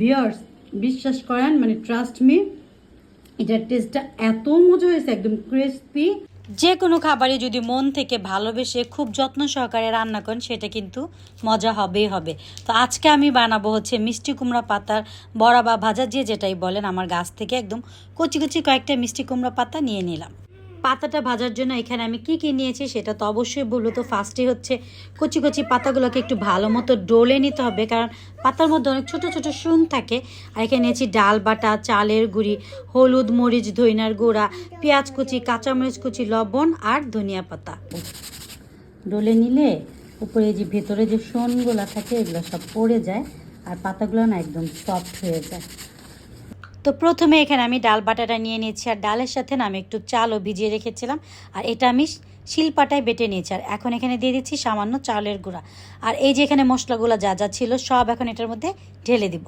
Viewers বিশ্বাস করেন মানে ট্রাস্ট মি এটার টেস্টটা এত মজা হয়েছে, একদম ক্রিস্পি যে কোনো খাবারই যদি মন থেকে ভালোবেসে খুব যত্ন সহকারে রান্না করেন, সেটা কিন্তু মজা হবেই হবে। তো আজকে আমি বানাবো হচ্ছে মিষ্টি কুমড়া পাতার বড়া বা ভাজা, যে যেটাই বলেন, আমার গাছ থেকে একদম কচি কচি কয়েকটা মিষ্টি কুমড়া পাতা নিয়ে নিলাম। পাতাটা ভাজার জন্য এখানে আমি কি কি নিয়েছি সেটা তো অবশ্যই বলব। তো ফার্স্টে হচ্ছে কচি কচি পাতাগুলোকে একটু ভালো মতো ডলে নিতে হবে, কারণ পাতার মধ্যে অনেক ছোট ছোট শুন থাকে। আর এখানে নিয়েছি ডাল বাটা, চালের গুঁড়ি, হলুদ, মরিচ, ধইনার গুঁড়া, পেঁয়াজ কুচি, কাঁচামরিচ কুচি, লবণ আর ধনিয়া পাতা। ডলে নিলে উপরে যে ভেতরে যে শোনগুলো থাকে, এগুলো সব পড়ে যায় আর পাতাগুলো না একদম সফট হয়ে যায়। তো প্রথমে এখানে আমি ডাল বাটাটা নিয়ে নিয়েছি, আর ডালের সাথে না আমি একটু চালও ভিজিয়ে রেখেছিলাম, আর এটা আমি শিলপাটায় বেটে নিয়েছি, আর এখন এখানে দিয়ে দিচ্ছি সামান্য চালের গুঁড়া। আর এই যে এখানে মশলাগুলো যা যা ছিল সব এখন এটার মধ্যে ঢেলে দিব।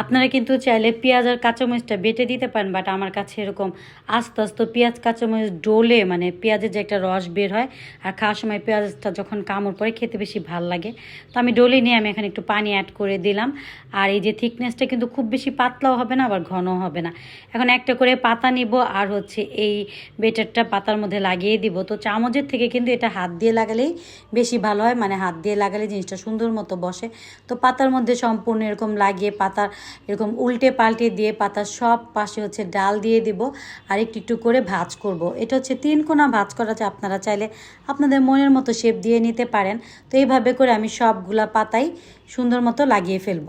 আপনারা কিন্তু চাইলে পেঁয়াজ আর কাঁচামরিচটা বেটে দিতে পারেন বাট আমার কাছে এরকম আস্তে আস্তে পেঁয়াজ, কাঁচামরিচ ডোলে মানে পেঁয়াজের যে একটা রস বের হয়, আর খাওয়ার সময় পেঁয়াজটা যখন কামড় পড়ে খেতে বেশি ভালো লাগে। তো আমি ডোলে নিয়ে আমি এখানে একটু পানি অ্যাড করে দিলাম। আর এই যে থিকনেসটা কিন্তু খুব বেশি পাতলাও হবে না, আবার ঘনও হবে না। এখন একটা করে পাতা নিব, আর হচ্ছে এই বেটারটা পাতার মধ্যে লাগিয়ে দিব। তো চামচের থেকে কিন্তু এটা হাত দিয়ে লাগালেই বেশি ভালো হয় মানে হাত দিয়ে লাগালে জিনিসটা সুন্দর মতো বসে। তো পাতার মধ্যে সম্পূর্ণ এরকম লাগিয়ে পাতার এরকম উল্টে পাল্টে দিয়ে পাতার সব পাশে হচ্ছে ডাল দিয়ে দিব আর একটু একটু করে ভাজ করব। এটা হচ্ছে তিন কোনা ভাজ করা আছে, আপনারা চাইলে আপনাদের মনের মতো শেপ দিয়ে নিতে পারেন। তো এইভাবে করে আমি সবগুলা পাতাই সুন্দর মতো লাগিয়ে ফেলব।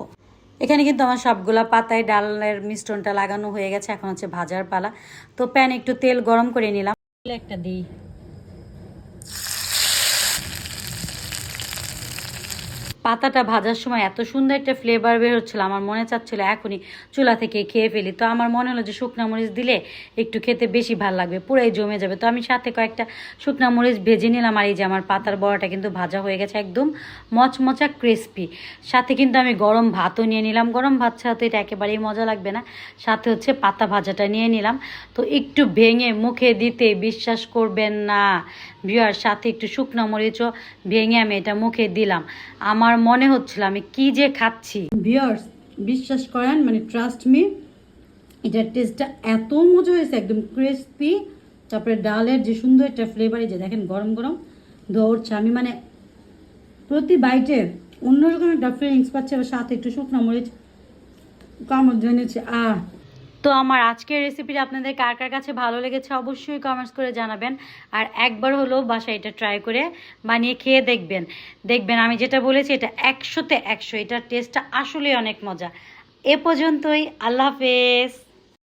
এখানে কিন্তু আমার সবগুলা পাতায় ডালের মিশ্রণটা লাগানো হয়ে গেছে, এখন হচ্ছে ভাজার পালা। তো প্যান একটু তেল গরম করে নিলাম। একটা দিই। পাতাটা ভাজার সময় এত সুন্দর একটা ফ্লেভার বের হচ্ছিল, আমার মনে চাচ্ছিল এখনই চুলা থেকে খেয়ে ফেলি। তো আমার মনে হলো যে শুকনা মরিচ দিলে একটু খেতে বেশি ভালো লাগবে, পুরাই জমে যাবে। তো আমি সাথে কয়েকটা শুকনা মরিচ ভেজে নিলাম আর এই যে আমার পাতার বড়াটা কিন্তু ভাজা হয়ে গেছে একদম মচমচা ক্রিস্পি সাথে কিন্তু আমি গরম ভাতও নিয়ে নিলাম। গরম ভাত তো এটা একেবারেই মজা লাগবে না। সাথে হচ্ছে পাতা ভাজাটা নিয়ে নিলাম। তো একটু ভেঙে মুখে দিতে বিশ্বাস করবেন না। ভিউয়ার, সাথে একটু শুকনো মরিচও ভেঙে আমি এটা মুখে দিলাম। আমার মনে হচ্ছিল আমি কি যে খাচ্ছি। ভিওর্স বিশ্বাস করেন মানে ট্রাস্ট মি এটার টেস্টটা এত মজা হয়েছে, একদম ক্রিস্পি তারপরে ডালের যে সুন্দর একটা ফ্লেভার এই যে দেখেন গরম গরম দৌড়ছে। আমি মানে প্রতি বাইটে অন্যরকম একটা ফিলিংস পাচ্ছি সাথে একটু শুকনো মরিচ, কামড় দিয়ে নিচ্ছে আহ তো আমার আজকের রেসিপিটা আপনাদের কার কার কাছে ভালো লেগেছে অবশ্যই কমেন্টস করে জানাবেন। আর একবার হলো বাসায় এটা ট্রাই করে বানিয়ে খেয়ে দেখবেন। দেখবেন আমি যেটা বলেছি, এটা একশোতে একশো। এটার টেস্টটা আসলেই অনেক মজা। এ পর্যন্তই, আল্লাহ হাফেজ।